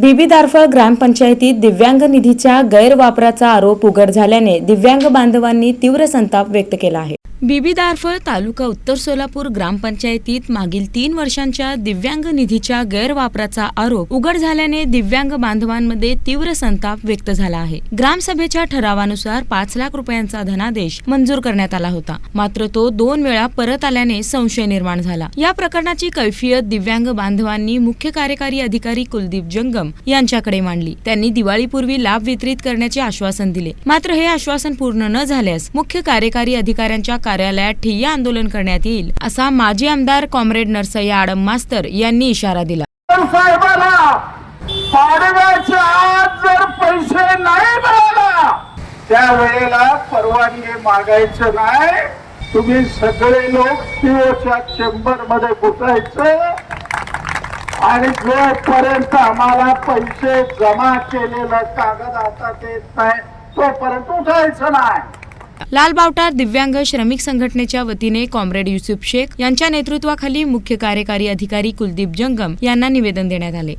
बीबी दारफळ ग्रामपंचायतीत दिव्यांग निधीच्या गैरवापराचा आरोप उघड झाल्याने दिव्यांग बांधवांनी तीव्र संताप व्यक्त केला आहे. बीबी दारफळ तालुका उत्तर सोलापूर ग्रामपंचायतीत मागील तीन वर्षांच्या दिव्यांग निधीच्या गैरवापराचा आरोप उघड झाल्याने दिव्यांग बांधवांमध्ये तीव्र संताप व्यक्त झाला आहे. ग्रामसभेच्या ठरावानुसार पाच लाख रुपयांचा धनादेश मंजूर करण्यात आला होता. मात्र तो दोन वेळा परत आल्याने संशय निर्माण झाला. या प्रकरणाची कैफियत दिव्यांग बांधवांनी मुख्य कार्यकारी अधिकारी कुलदीप जंगम यांच्याकडे मांडली. त्यांनी दिवाळीपूर्वी लाभ वितरित करण्याचे आश्वासन दिले. मात्र हे आश्वासन पूर्ण न झाल्यास मुख्य कार्यकारी अधिकाऱ्यांच्या कार्यालयात ठिय्या आंदोलन करण्यात येईल असा माजी आमदार कॉम्रेड नरसय्या आडम मास्तर यांनी इशारा दिला. पैसे नाही त्यावेळेला परवानगी मागायचं नाही. तुम्ही सगळे लोक सीओच्या चेंबरमध्ये घुसायचं आणि जोपर्यंत आम्हाला पैसे जमा केलेलं कागद आता देत नाही तोपर्यंत उठायचं नाही. लाल बावटार दिव्यांग श्रमिक संघटनेच्या वतीने कॉम्रेड युसुफ शेख यांच्या नेतृत्वाखाली मुख्य कार्यकारी अधिकारी कुलदीप जंगम यांना निवेदन देण्यात आले.